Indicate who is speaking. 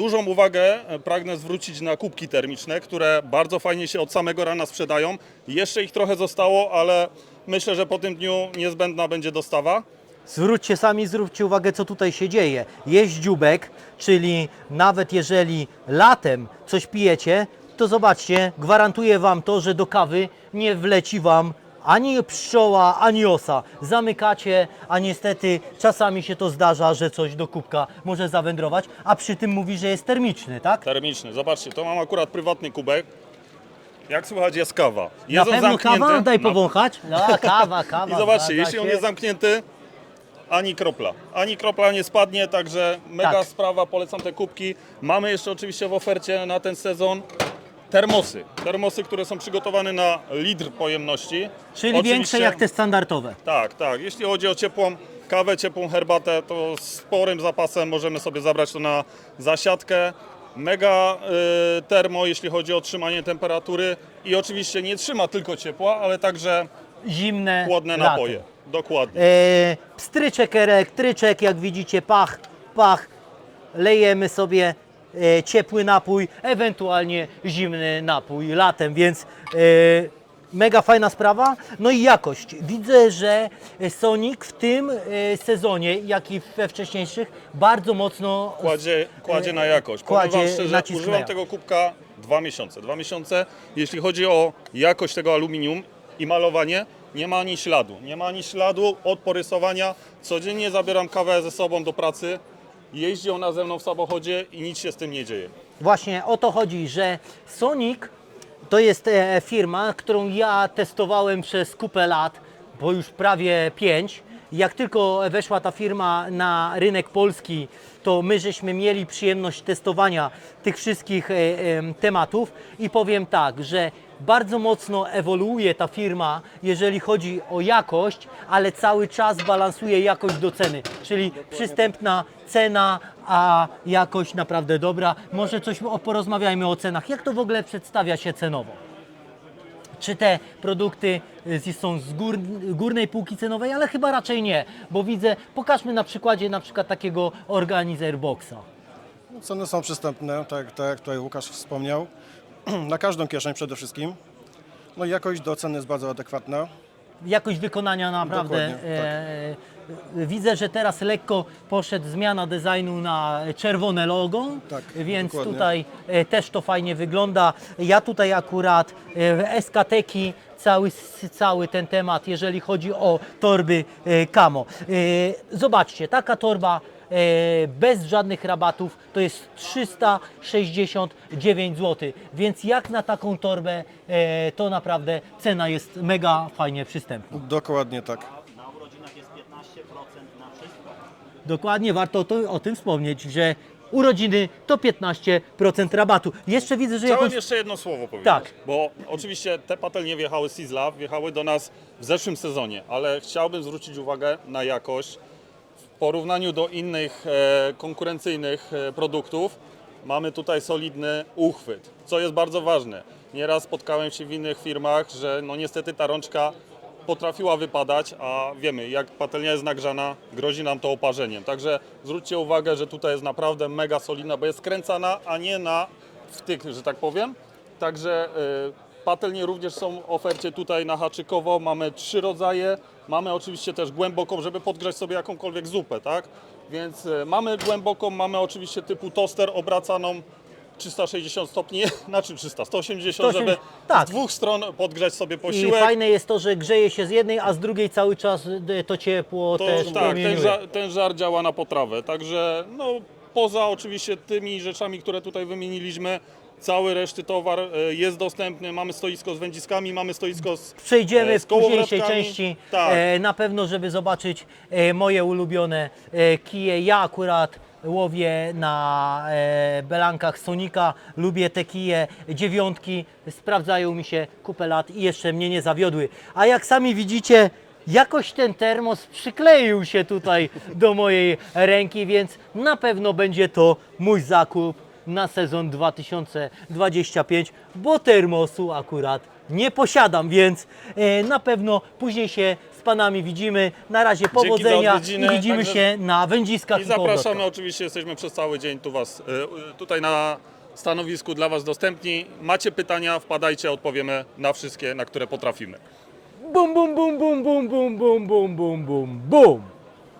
Speaker 1: Dużą uwagę e, pragnę zwrócić na kubki termiczne, które bardzo fajnie się od samego rana sprzedają. Jeszcze ich trochę zostało, ale myślę, że po tym dniu niezbędna będzie dostawa.
Speaker 2: Zwróćcie sami, zwróćcie uwagę, co tutaj się dzieje. Jest dziubek, czyli nawet jeżeli latem coś pijecie, to zobaczcie, gwarantuję Wam to, że do kawy nie wleci Wam ani pszczoła, ani osa. Zamykacie, a niestety czasami się to zdarza, że coś do kubka może zawędrować, a przy tym mówi, że jest termiczny, tak?
Speaker 1: Termiczny. Zobaczcie, to mam akurat prywatny kubek. Jak słychać jest kawa.
Speaker 2: Na
Speaker 1: Jest on
Speaker 2: pewno
Speaker 1: zamknięty.
Speaker 2: kawa? Daj
Speaker 1: Na-
Speaker 2: powąchać. No, kawa, kawa.
Speaker 1: I zobaczcie,
Speaker 2: zgadza
Speaker 1: jeśli on
Speaker 2: się.
Speaker 1: jest zamknięty, ani kropla. Ani kropla nie spadnie, także mega
Speaker 2: Tak.
Speaker 1: sprawa, polecam te kubki. Mamy jeszcze oczywiście w ofercie na ten sezon termosy. Termosy, które są przygotowane na litr pojemności.
Speaker 2: Czyli
Speaker 1: Oczywiście-
Speaker 2: większe jak te standardowe.
Speaker 1: Tak, tak. Jeśli chodzi o ciepłą kawę, ciepłą herbatę, to sporym zapasem możemy sobie zabrać to na zasiadkę. Mega y, termo, jeśli chodzi o trzymanie temperatury i oczywiście nie trzyma tylko ciepła, ale także
Speaker 2: Zimne
Speaker 1: chłodne napoje. Dokładnie.
Speaker 2: E, pstryczek elektryczek, jak widzicie, pach, pach. Lejemy sobie ciepły napój, ewentualnie zimny napój latem, więc e, mega fajna sprawa. No i jakość. Widzę, że Sonic w tym e, sezonie, jak i we wcześniejszych, bardzo mocno
Speaker 1: Kładzie, kładzie na jakość.
Speaker 2: kładzie
Speaker 1: Powiem Wam szczerze, używam tego kubka dwa miesiące. Dwa miesiące, jeśli chodzi o jakość tego aluminium i malowanie, nie ma ani śladu. Nie ma ani śladu od porysowania. Codziennie zabieram kawę ze sobą do pracy. Jeździ ona ze mną w samochodzie i nic się z tym nie dzieje.
Speaker 2: Właśnie o to chodzi, że Sonic to jest e, firma, którą ja testowałem przez kupę lat, bo już prawie pięć. Jak tylko weszła ta firma na rynek polski, to my żeśmy mieli przyjemność testowania tych wszystkich e, em, tematów i powiem tak, że bardzo mocno ewoluuje ta firma, jeżeli chodzi o jakość, ale cały czas balansuje jakość do ceny, czyli przystępna cena, a jakość naprawdę dobra. Może coś porozmawiajmy o cenach. Jak to w ogóle przedstawia się cenowo? Czy te produkty y, są z gór, górnej półki cenowej, ale chyba raczej nie, bo widzę, pokażmy na przykładzie na przykład takiego Organizer Boxa.
Speaker 3: Ceny są przystępne, tak, tak jak tutaj Łukasz wspomniał. Na każdą kieszeń przede wszystkim. No i jakość do ceny jest bardzo adekwatna.
Speaker 2: Jakość wykonania naprawdę.
Speaker 3: Dokładnie, tak.
Speaker 2: e, widzę, że teraz lekko poszedł zmiana designu na czerwone logo,
Speaker 3: Tak,
Speaker 2: więc
Speaker 3: dokładnie.
Speaker 2: tutaj e, też to fajnie wygląda. Ja tutaj akurat e, SKT-ki, cały, cały ten temat, jeżeli chodzi o torby e, Camo. E, Zobaczcie, taka torba e, bez żadnych rabatów to jest 369 zł, więc jak na taką torbę e, to naprawdę cena jest mega fajnie przystępna.
Speaker 3: Dokładnie tak.
Speaker 2: Dokładnie warto to, o tym wspomnieć, że urodziny to 15% rabatu. Jeszcze widzę, że
Speaker 1: Chciałem
Speaker 2: jakoś...
Speaker 1: jeszcze jedno słowo powiedzieć.
Speaker 2: Tak.
Speaker 1: Bo oczywiście te patelnie wjechały z Sizzla, wjechały do nas w zeszłym sezonie, ale chciałbym zwrócić uwagę na jakość. W porównaniu do innych e, konkurencyjnych e, produktów mamy tutaj solidny uchwyt, co jest bardzo ważne. Nieraz spotkałem się w innych firmach, że no niestety ta rączka potrafiła wypadać, a wiemy, jak patelnia jest nagrzana, grozi nam to oparzeniem. Także zwróćcie uwagę, że tutaj jest naprawdę mega solidna, bo jest skręcana, a nie na wtyk, że tak powiem. Także y, patelnie również są w ofercie tutaj na haczykowo. Mamy trzy rodzaje. Mamy oczywiście też głęboką, żeby podgrzać sobie jakąkolwiek zupę, tak? Więc y, mamy głęboką, mamy oczywiście typu toster obracaną 360 stopni, znaczy 300, 180, żeby
Speaker 2: 180, tak.
Speaker 1: z dwóch stron podgrzać sobie
Speaker 2: I
Speaker 1: posiłek.
Speaker 2: fajne jest to, że grzeje się z jednej, a z drugiej cały czas y, to ciepło
Speaker 1: To,
Speaker 2: też
Speaker 1: tak, ten, żar, ten żar działa na potrawę. Także no, poza oczywiście tymi rzeczami, które tutaj wymieniliśmy, cały reszty towar e, jest dostępny. Mamy stoisko z wędziskami, mamy stoisko z
Speaker 2: Przejdziemy
Speaker 1: e,
Speaker 2: w
Speaker 1: z
Speaker 2: późniejszej części
Speaker 1: Tak.
Speaker 2: e, na pewno, żeby zobaczyć moje ulubione kije. Ja akurat łowię na belankach Sonika, lubię te kije dziewiątki, sprawdzają mi się kupę lat i jeszcze mnie nie zawiodły. A jak sami widzicie, jakoś ten termos przykleił się tutaj do mojej ręki, więc na pewno będzie to mój zakup na sezon 2025, bo termosu akurat nie posiadam, więc e, na pewno później się z panami widzimy. Na razie powodzenia
Speaker 1: odwiedziny,
Speaker 2: i widzimy
Speaker 1: także-
Speaker 2: się na wędziskach
Speaker 1: I zapraszamy, oczywiście jesteśmy przez cały dzień tu was, e, tutaj na stanowisku dla Was dostępni. Macie pytania, wpadajcie, odpowiemy na wszystkie, na które potrafimy.
Speaker 2: Bum, bum, bum, bum, bum, bum, bum, bum, bum, bum, bum.